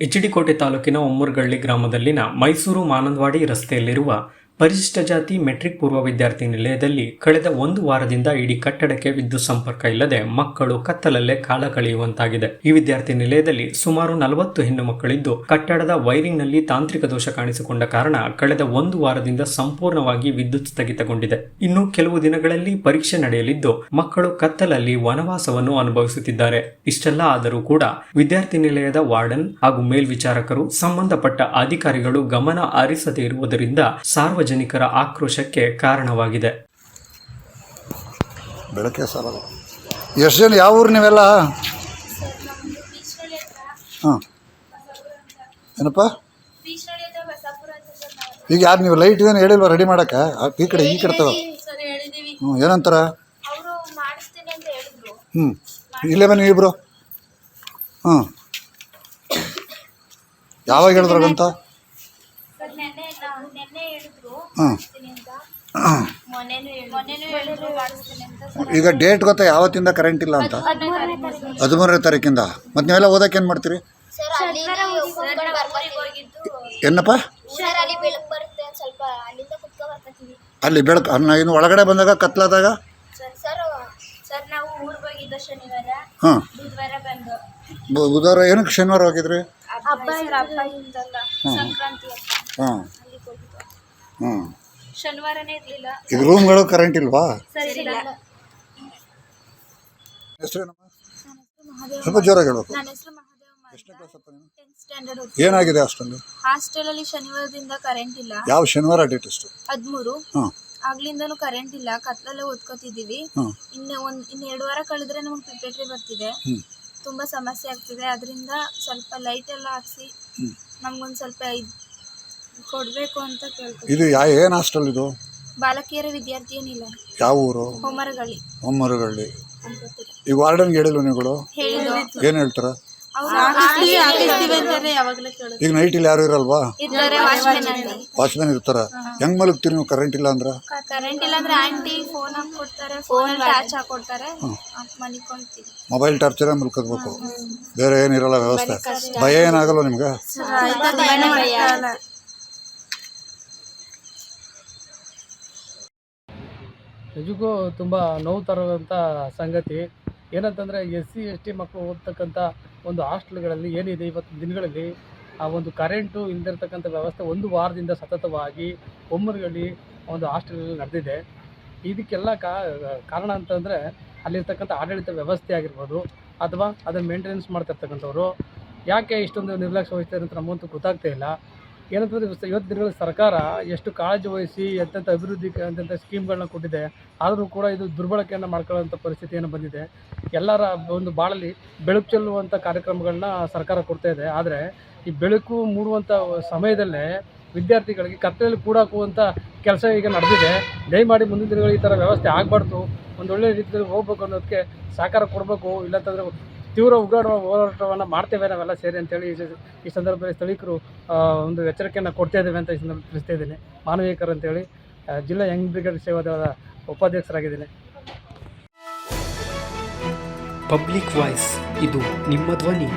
ಎಚ್ಡಿಕೋಟೆ ತಾಲೂಕಿನ ಉಮ್ಮರ್ಗಳ್ಳಿ ಗ್ರಾಮದಲ್ಲಿನ ಮೈಸೂರು ಮಾನಂದವಾಡಿ ರಸ್ತೆಯಲ್ಲಿರುವ ಪರಿಶಿಷ್ಟ ಜಾತಿ ಮೆಟ್ರಿಕ್ ಪೂರ್ವ ವಿದ್ಯಾರ್ಥಿ ನಿಲಯದಲ್ಲಿ ಕಳೆದ ಒಂದು ವಾರದಿಂದ ಇಡೀ ಕಟ್ಟಡಕ್ಕೆ ವಿದ್ಯುತ್ ಸಂಪರ್ಕ ಇಲ್ಲದೆ ಮಕ್ಕಳು ಕತ್ತಲಲ್ಲೇ ಕಾಲ ಕಳೆಯುವಂತಾಗಿದೆ. ಈ ವಿದ್ಯಾರ್ಥಿ ನಿಲಯದಲ್ಲಿ ಸುಮಾರು ನಲವತ್ತು ಹೆಣ್ಣು ಮಕ್ಕಳಿದ್ದು ಕಟ್ಟಡದ ವೈರಿಂಗ್ನಲ್ಲಿ ತಾಂತ್ರಿಕ ದೋಷ ಕಾಣಿಸಿಕೊಂಡ ಕಾರಣ ಕಳೆದ ಒಂದು ವಾರದಿಂದ ಸಂಪೂರ್ಣವಾಗಿ ವಿದ್ಯುತ್ ಸ್ಥಗಿತಗೊಂಡಿದೆ. ಇನ್ನು ಕೆಲವು ದಿನಗಳಲ್ಲಿ ಪರೀಕ್ಷೆ ನಡೆಯಲಿದ್ದು ಮಕ್ಕಳು ಕತ್ತಲಲ್ಲಿ ವನವಾಸವನ್ನು ಅನುಭವಿಸುತ್ತಿದ್ದಾರೆ. ಇಷ್ಟೆಲ್ಲ ಆದರೂ ಕೂಡ ವಿದ್ಯಾರ್ಥಿ ನಿಲಯದ ವಾರ್ಡನ್ ಹಾಗೂ ಮೇಲ್ವಿಚಾರಕರು ಸಂಬಂಧಪಟ್ಟ ಅಧಿಕಾರಿಗಳು ಗಮನ ಹರಿಸದೇ ಇರುವುದರಿಂದ ಸಾರ್ವಜನಿಕರ ಆಕ್ರೋಶಕ್ಕೆ ಕಾರಣವಾಗಿದೆ. ಬೆಳಗ್ಗೆ ಸಾಲಲ್ಲ ಎಷ್ಟು ಜನ ಯಾವ ಊರು ನೀವೆಲ್ಲ? ಹಾಂ. ಏನಪ್ಪ? ಈಗ ಯಾರು ನೀವು ಲೈಟ್ ಏನು ಹೇಳಿಲ್ವ ರೆಡಿ ಮಾಡೋಕ್ಕೆ? ಈ ಕಡೆ ಈ ಕಡೆ ತಗೋ. ಹ್ಞೂ ಏನಂತಾರ? ಹ್ಞೂ ಇಲ್ಲೇ ಬನ್ನಿ ಇಬ್ಬರು ಹ್ಞೂ ಯಾವಾಗ ಹೇಳಿದ್ರಾಗಂತ? ಸರ್. ಈಗ ಡೇಟ್ ಗೊತ್ತಾ? ಯಾವತ್ತಿಂದ ಕರೆಂಟ್ ಇಲ್ಲ ಅಂತ? ಹದಿಮೂರನೇ ತಾರೀಕಿಂದ. ಮತ್ತು ನೀವೆಲ್ಲ ಓದಕ್ಕೆ ಏನು ಮಾಡ್ತೀರಿ? ಏನಪ್ಪ ಸರ್ ಅಲ್ಲಿ ಬೆಳಕು ಬರುತ್ತೆ ಸ್ವಲ್ಪ ಅಲ್ಲಿಂದ ಕುತ್ಕೊ ಬರ್ಕೊತೀವಿ. ಅಲ್ಲಿ ಬೆಳಕು ಅನ್ನ ಇನ್ನು ಒಳಗಡೆ ಬಂದಾಗ ಕತ್ಲಾದಾಗ? ಸರ್ ಸರ್ ಸರ್ ನಾವು ಊರಿಗೆ ಹೋಗಿದ್ದು ಶನಿವಾರ. ಹಾಂ. ಬುಧವಾರ ಏನಕ್ಕೆ ಶನಿವಾರ ಹೋಗಿದ್ರಿ? ಹಬ್ಬ. ಹಾಂ. ಶನಿವಾರನೇ ಇರ್ಲಿಲ್ಲ. ಈಗ ರೂಮ್ಗಳು ಕರೆಂಟ್ ಇಲ್ವಾ? ಸರಿ ಇಲ್ಲ. ಹೆಸರೇನಮ್ಮ ಸ್ವಲ್ಪ ಜೋರಾಗಿ ಹೇಳ್ಬೇಕು ನನ್ನ ಹೆಸರು ಮಹಾದೇವ ಎಷ್ಟನೇ ಕ್ಲಾಸ್ ಅಪ್ಪ ನೀನು? ಟೆಂತ್ ಸ್ಟ್ಯಾಂಡರ್ಡ್ ಏನಾಗಿದೆ ಅಷ್ಟೊಂದು ಹಾಸ್ಟೆಲ್ ಅಲ್ಲಿ ಶನಿವಾರದಿಂದ ಕರೆಂಟ್ ಇಲ್ಲ. ಯಾವ ಶನಿವಾರ ಡೇಟ್ ಎಷ್ಟು ಹದಿಮೂರು. ಹಾಂ. ಆಗ್ಲಿಂದನೂ ಕರೆಂಟ್ ಇಲ್ಲ. ಕತ್ಲಲ್ಲೇ ಓದ್ಕೋತಿದ್ದೀವಿ. ಹಾಂ. ಇನ್ನು ಒಂದ್ ಇನ್ನು ಎರಡು ವಾರ ಕಳೆದ್ರೆ ನಮಗೆ ಪ್ರಿಪೇಟ್ರಿ ಬರ್ತಿದೆ. ಹ್ಞೂ ತುಂಬಾ ಸಮಸ್ಯೆ ಆಗ್ತಿದೆ. ಅದರಿಂದ ಸ್ವಲ್ಪ ಲೈಟ್ ಎಲ್ಲ ಹಾಕ್ಸಿ ನಮ್ಗೊಂದ್ ನಮ್ಗೊಂದು ಸ್ವಲ್ಪ ಇದ್ ಕೊಡ್ಬೇಕು ಅಂತ ಇದು ಯಾ ಏನು ಹಾಸ್ಟೆಲ್ ಇದು? ಬಾಲಕಿಯರ ವಿದ್ಯಾರ್ಥಿ ಏನಿಲ್ಲ. ಯಾವ ಊರು? ಹೋಮರಗಳಿ ಈ ವಾರ್ಡನ್ಗೆ ಹೇಳಿಲ್ವ ನೀವುಗಳು? ಹೇಳಿದ್ರು ಏನು ಹೇಳ್ತಾರ? ಯಾವಾಗಲೂ ಕೇಳೋದು. ಈಗ ನೈಟ್ ಇಲ್ಲಿ ಯಾರು ಇರಲ್ವಾ? ಇದ್ದಾರೆ ವಾಚ್ಮೆನ್ ವಾಚ್ಮ್ಯಾನ್ ಇರ್ತಾರ. ಹೆಂಗ್ ಮಲಗ್ತೀರಿ ನೀವು? ಕರೆಂಟ್ ಇಲ್ಲ ಅಂದ್ರೆ? ಕರೆಂಟ್ ಇಲ್ಲ ಅಂದ್ರೆ ಆಂಟಿ ಫೋನ್ ಹಾಕೊಡ್ತಾರೆ ಫೋನ್ ಟಾಚ್ ಹಾಕೊಡ್ತಾರೆ ಮನಿಕೊಂತೀವಿ ಮೊಬೈಲ್ ಟಾರ್ಚರೇ ಮಲ್ಕೋಬೇಕು ಬೇರೆ ಏನಿರಲ್ಲ ವ್ಯವಸ್ಥೆ. ಭಯ ಏನಾಗಲ್ಲ ನಿಮ್ಗೆ? ನಿಜಕ್ಕೂ ತುಂಬ ನೋವು ತರುವಂಥ ಸಂಗತಿ. ಏನಂತಂದರೆ ಎಸ್ ಸಿ, ಎಸ್ ಟಿ ಮಕ್ಕಳು ಓದ್ತಕ್ಕಂಥ ಒಂದು ಹಾಸ್ಟೆಲ್ಗಳಲ್ಲಿ ಏನಿದೆ ಇವತ್ತು ದಿನಗಳಲ್ಲಿ, ಆ ಒಂದು ಕರೆಂಟು ಇಲ್ದಿರ್ತಕ್ಕಂಥ ವ್ಯವಸ್ಥೆ ಒಂದು ವಾರದಿಂದ ಸತತವಾಗಿ ಒಮ್ಮರಿಗಳಲ್ಲಿ ಒಂದು ಹಾಸ್ಟೆಲ್ಗಳಲ್ಲಿ ನಡೆದಿದೆ. ಇದಕ್ಕೆಲ್ಲ ಕಾರಣ ಅಂತಂದರೆ ಅಲ್ಲಿರ್ತಕ್ಕಂಥ ಆಡಳಿತ ವ್ಯವಸ್ಥೆ ಆಗಿರ್ಬೋದು, ಅಥವಾ ಅದನ್ನು ಮೇಂಟೆನೆನ್ಸ್ ಮಾಡ್ತಿರ್ತಕ್ಕಂಥವ್ರು. ಯಾಕೆ ಇಷ್ಟೊಂದು ನಿರ್ಲಕ್ಷ್ಯ ವಹಿಸ್ತಾರೆ ಅಂತ ನಮಗಂತೂ ಗೊತ್ತಾಗ್ತಾ ಇಲ್ಲ. ಏನಂತಂದರೆ ಇವತ್ತು ದಿನಗಳ ಸರ್ಕಾರ ಎಷ್ಟು ಕಾಳಜಿ ವಹಿಸಿ ಎಂತೆಂಥ ಅಭಿವೃದ್ಧಿ ಎಂತೆಂಥ ಸ್ಕೀಮ್ಗಳನ್ನ ಕೊಟ್ಟಿದೆ, ಆದರೂ ಕೂಡ ಇದು ದುರ್ಬಳಕೆಯನ್ನು ಮಾಡ್ಕೊಳ್ಳೋಂಥ ಪರಿಸ್ಥಿತಿಯನ್ನು ಬಂದಿದೆ. ಎಲ್ಲರ ಒಂದು ಬಾಳಲ್ಲಿ ಬೆಳಕು ಚೆಲ್ಲುವಂಥ ಕಾರ್ಯಕ್ರಮಗಳನ್ನ ಸರ್ಕಾರ ಕೊಡ್ತಾ ಇದೆ. ಆದರೆ ಈ ಬೆಳಕು ಮೂಡುವಂಥ ಸಮಯದಲ್ಲೇ ವಿದ್ಯಾರ್ಥಿಗಳಿಗೆ ಕತ್ತಲೆಯಲ್ಲಿ ಕೂಡಾಕುವಂಥ ಕೆಲಸ ಈಗ ನಡೆದಿದೆ. ದಯಮಾಡಿ ಮುಂದಿನ ದಿನಗಳು ಈ ಥರ ವ್ಯವಸ್ಥೆ ಆಗಬಾರ್ದು. ಒಂದೊಳ್ಳೆ ರೀತಿಯಲ್ಲಿ ಹೋಗ್ಬೇಕು ಅನ್ನೋದಕ್ಕೆ ಸಹಕಾರ ಕೊಡಬೇಕು. ಇಲ್ಲಂತಂದರೆ ತೀವ್ರ ಉಗ್ರ ಹೋರಾಟವನ್ನು ಮಾಡ್ತೇವೆ ನಾವೆಲ್ಲ ಸೇರಿ ಅಂತೇಳಿ ಈ- ಸಂದರ್ಭದಲ್ಲಿ ಸ್ಥಳೀಕರು ಒಂದು ಎಚ್ಚರಿಕೆಯನ್ನು ಕೊಡ್ತಾ ಇದ್ದೇವೆ ಅಂತ ಈ ಸಂದರ್ಭ ತಿಳಿಸ್ತಾ ಇದ್ದೀನಿ. ಮಾನವೀಕರ್ ಅಂತೇಳಿ ಜಿಲ್ಲಾ ಯಂಗ್ ಬ್ರಿಗೇಡ್ ಸೇವಾದಳದ ಉಪಾಧ್ಯಕ್ಷರಾಗಿದ್ದೀನಿ. ಪಬ್ಲಿಕ್ ವಾಯ್ಸ್ ಇದು ನಿಮ್ಮ ಧ್ವನಿ.